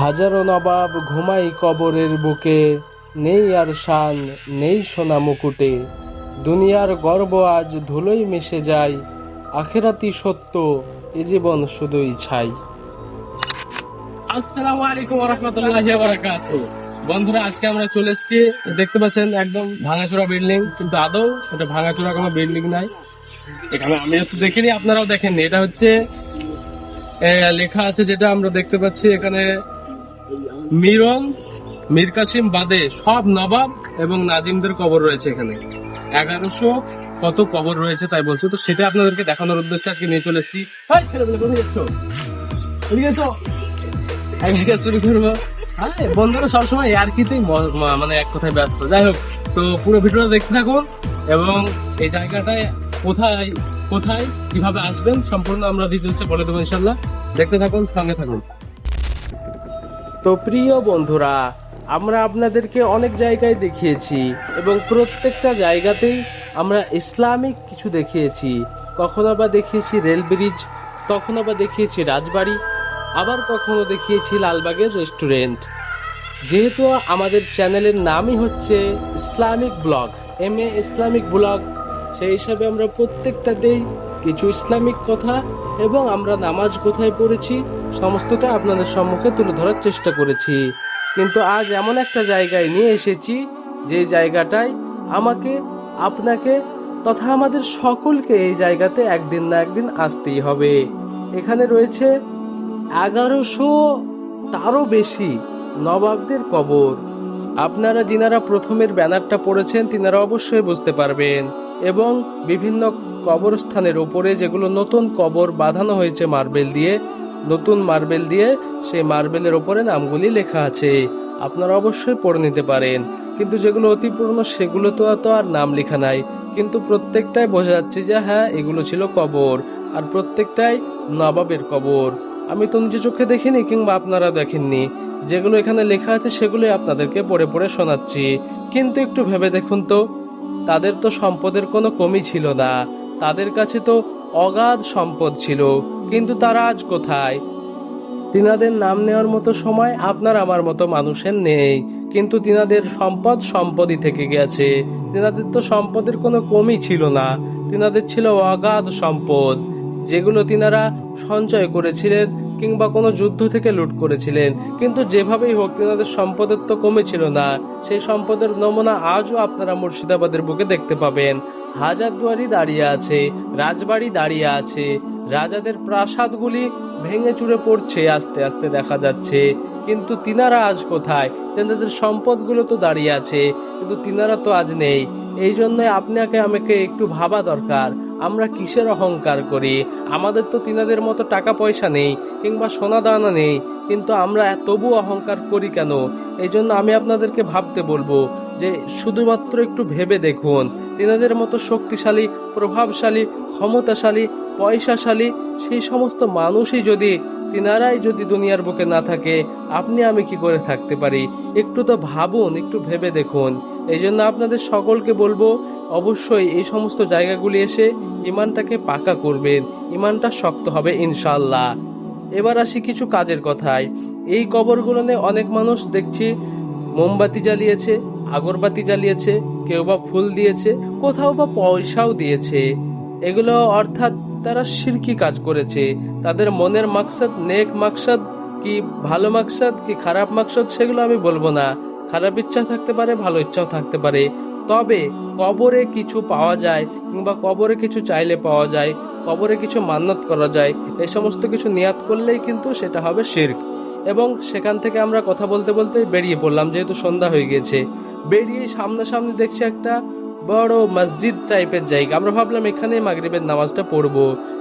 হাজারো নবাব ঘুমাই কবরের বুকে, নেই আর শান, নেই সোনা মুকুটে। দুনিয়ার গর্ব আজ ধুলোই মিশে যায় আখেরাতি সত্য, এ জীবন শুধুই ছাই। আসসালামু আলাইকুম রহমতুল্লাহি বন্ধুরা, আজকে আমরা চলে এসেছি, দেখতে পাচ্ছেন একদম ভাঙাচোরা বিল্ডিং, কিন্তু আদৌ এটা ভাঙাচোরা কোনো বিল্ডিং নাই। এখানে আমি একটু দেখিনি, আপনারাও দেখেননি। এটা হচ্ছে লেখা আছে যেটা আমরা দেখতে পাচ্ছি, এখানে মিরন, মীর কাসিম বাদে সব নবাব এবং নাজিমদের কবর রয়েছে এখানে। এগারোশো কত কবর রয়েছে তাই বলছে, তো সেটা আপনাদেরকে দেখানোর উদ্দেশ্যে আজকে নিয়ে চলে এসেছি। শুরু করব আরে, বন্ধুরা সবসময় ইয়ার্কিতেই মানে এক কথায় ব্যস্ত। যাই হোক, তো পুরো ভিডিওটা দেখতে থাকুন এবং এই জায়গাটায় কোথায় কোথায়, কীভাবে আসবেন সম্পূর্ণ আমরা ডিটেলসে বলে দেবো ইনশাল্লাহ দেখতে থাকুন, সঙ্গে থাকুন। তো প্রিয় বন্ধুরা, আমরা আপনাদেরকে অনেক জায়গায় দেখিয়েছি এবং প্রত্যেকটা জায়গাতেই আমরা ইসলামিক কিছু দেখিয়েছি। কখনো বা দেখিয়েছি রেল ব্রিজ, কখনো বা দেখিয়েছি রাজবাড়ি, আবার কখনো দেখিয়েছি লালবাগের রেস্টুরেন্ট। যেহেতু আমাদের চ্যানেলের নামই হচ্ছে Islamic blog, M A Islamic blog, সেই হিসাবে আমরা প্রত্যেকটাতেই কিছু ইসলামিক কথা এবং আমরা নামাজ কোথায় পড়েছি, সমস্তটা আপনাদের সম্মুখে তুলে ধরার চেষ্টা করেছি। কিন্তু আজ এমন একটা জায়গায় নিয়ে এসেছি, যে জায়গাটায় আমাকে, আপনাকে তথা আমাদের সকলকে এই জায়গাতে একদিন না একদিন আসতেই হবে। এখানে রয়েছে এগারোশো তারও বেশি নবাবদের কবর। আপনারা যিনারা প্রথমের ব্যানারটা পড়েছেন, তিনারা অবশ্যই বুঝতে পারবেন। এবং বিভিন্ন কবরস্থানের ওপরে যেগুলো নতুন কবর বাঁধানো হয়েছে মার্বেল দিয়ে, নতুন মার্বেল দিয়ে সেই মার্বেলের ওপরে নামগুলি লেখা আছে। আপনারা অবশ্যই পড়ে নিতে পারেন। কিন্তু যেগুলো অতি পুরনো, সেগুলো তো তো আর নাম লেখা নাই। কিন্তু প্রত্যেকটাই বোঝা যাচ্ছে যে হ্যাঁ এগুলো ছিল কবর। আর প্রত্যেকটাই নবাবের কবর। আমি তো নিজে চোখে দেখিনি কিংবা আপনারা দেখেননি। যেগুলো এখানে লেখা আছে সেগুলোই আপনাদেরকে পড়ে পড়ে শোনাচ্ছি। কিন্তু একটু ভেবে দেখুন তো, তাদের তো সম্পদের কোনো কমি ছিল না। তাদের কাছে তো অগাধ সম্পদ ছিল, কিন্তু তারা আজ কোথায়? তিনাদের নাম নেওয়ার মতো সময় আপনার আমার মতো মানুষের নেই, কিন্তু তিনাদের সম্পদ সম্পদই থেকে গেছে। তিনাদের তো সম্পদের কোনো কমই ছিল না, তিনাদের ছিল অগাধ সম্পদ, যেগুলো তিনারা সঞ্চয় করেছিলেন কিংবা কোনো যুদ্ধ থেকে লুট করেছিলেন। কিন্তু যেভাবেই হোক, তিনাদের সম্পদের তো কমেছিল না। সেই সম্পদের নমুনা আজও আপনারা মুর্শিদাবাদের বুকে দেখতে পাবেন। হাজারদুয়ারি দাঁড়িয়ে আছে, রাজবাড়ি দাঁড়িয়ে আছে। রাজাদের প্রাসাদগুলি ভেঙে চুরে পড়ছে, আস্তে আস্তে দেখা যাচ্ছে। কিন্তু তিনারা আজ কোথায়? তেনাদের সম্পদগুলো তো দাঁড়িয়ে আছে, কিন্তু তিনারা তো আজ নেই। এই জন্যই আপনাকে, আমাকে একটু ভাবা দরকার। আমরা কিসের অহংকার করি? আমাদের তো তিনাদের মতো টাকা পয়সা নেই, কিংবা সোনা দানা নেই, কিন্তু আমরা তবু অহংকার করি কেন? এই জন্য আমি আপনাদেরকে ভাবতে বলব যে শুধুমাত্র একটু ভেবে দেখুন, তিনাদের মতো শক্তিশালী, প্রভাবশালী, ক্ষমতাশালী, পয়সাশালী, সেই সমস্ত মানুষই যদি, তিনারাই যদি দুনিয়ার বুকে না থাকে, আপনি আমি কি করে থাকতে পারি? একটু তো ভাবুন, একটু ভেবে দেখুন। এই জন্য আপনাদের সকলকে বলব, অবশ্যই এই সমস্ত জায়গাগুলি এসে ইমানটাকে পাকা করবেন। ইমানটা শক্ত হবে ইনশাল্লাহ এবার আসি কিছু কাজের কথায়। এই কবরগুলো নিয়ে অনেক মানুষ দেখছি মোমবাতি জ্বালিয়েছে, আগরবাতি জ্বালিয়েছে, কেউ বা ফুল দিয়েছে, কোথাও বা পয়সাও দিয়েছে। এগুলো অর্থাৎ তারা শিরকি কাজ করেছে। তাদের মনের মাকসাদ, নেক মাকসাদ কি ভালো মাকসাদ কি খারাপ মাকসাদ সেগুলো আমি বলব না। খারাপ ইচ্ছা থাকতে পারে, ভালো ইচ্ছাও থাকতে পারে। তবে কবরে কিছু পাওয়া যায় কিংবা কবরে কিছু চাইলে পাওয়া যায়, কবরে কিছু মান্নত করা যায় এই সমস্ত কিছু নিয়াত করলেই কিন্তু সেটা হবে শির্ক। এবং সেখান থেকে আমরা কথা বলতে বলতে বেরিয়ে পড়লাম, যেহেতু সন্ধ্যা হয়ে গিয়েছে। বেরিয়ে সামনাসামনি দেখছি একটা বড় মসজিদ টাইপের জায়গা। আমরা ভাবলাম এখানে মাগরিবের নামাজটা পড়ব,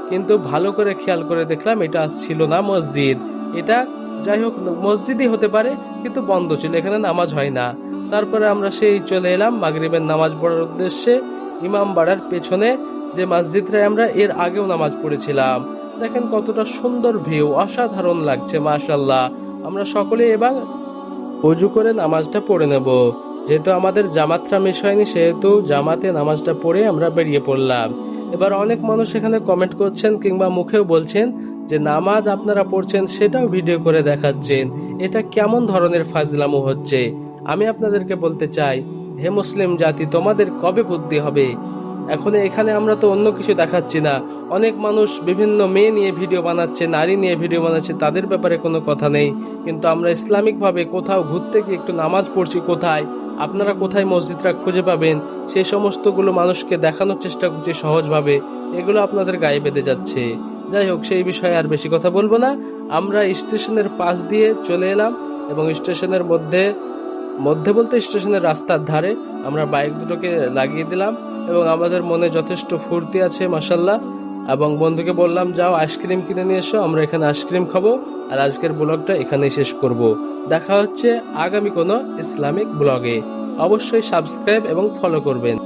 কিন্তু ভালো করে খেয়াল করে দেখলাম এটা ছিল না মসজিদ। এটা যাই হোক, মসজিদই হতে পারে, কিন্তু বন্ধ ছিল, এখানে নামাজ হয় না। তারপরে আমরা সেই চলে এলাম, মাগরিবের নামাজ পড়ার উদ্দেশ্যে ইমাম বাড়ার পেছনে যে মসজিদটায় আমরা এর আগেও নামাজ পড়েছিলাম। দেখেন কতটা সুন্দর ভিউ অসাধারণ লাগছে মাশাল্লাহ আমরা সকলে এবার অজু করে নামাজটা পড়ে নেব। যেহেতু আমাদের জামাতটা মিস হয়নি সেহেতু জামাতে নামাজটা পড়ে আমরা বেরিয়ে পড়লাম। এবার অনেক মানুষ এখানে কমেন্ট করছেন কিংবা মুখেও বলছেন যে, নামাজ আপনারা পড়ছেন, সেটাও ভিডিও করে দেখাচ্ছেন। এটা কেমন ধরনের ফাজলামো হচ্ছে? আমি আপনাদেরকে বলতে চাই, হে মুসলিম জাতি, তোমাদের কবে বুদ্ধি হবে? এখন এখানে আমরা তো অন্য কিছু দেখাচ্ছি না। অনেক মানুষ বিভিন্ন মেয়ে নিয়ে ভিডিও বানাচ্ছে, নারী নিয়ে ভিডিও বানাচ্ছে, তাদের ব্যাপারে কোনো কথা নেই। কিন্তু আমরা ইসলামিকভাবে কোথাও ঘুরতে গিয়ে একটু নামাজ পড়ছি কোথায়? আপনারা কোথায় মসজিদটা খুঁজে পাবেন সেই সমস্তগুলো মানুষকে দেখানোর চেষ্টা করছি সহজভাবে এগুলো আপনাদের গায়ে বেঁধে যাচ্ছে। যাই হোক, সেই বিষয়ে আর বেশি কথা বলব না। আমরা স্টেশনের পাশ দিয়ে চলে এলাম এবং স্টেশনের মধ্যে মধ্যে বলতে স্টেশনের রাস্তার ধারে আমরা বাইক দুটোকে লাগিয়ে দিলাম এবং আমাদের মনে যথেষ্ট ফুর্তি আছে মাসাল্লাহ এবং বন্ধুকে বললাম, যাও, আইসক্রিম কিনে নিয়ে এসো, আমরা এখানে আইসক্রিম খাব আর আজকের ব্লগটা এখানেই শেষ করব। দেখা হচ্ছে আগামী কোনো ইসলামিক ব্লগে। অবশ্যই সাবস্ক্রাইব এবং ফলো করবেন।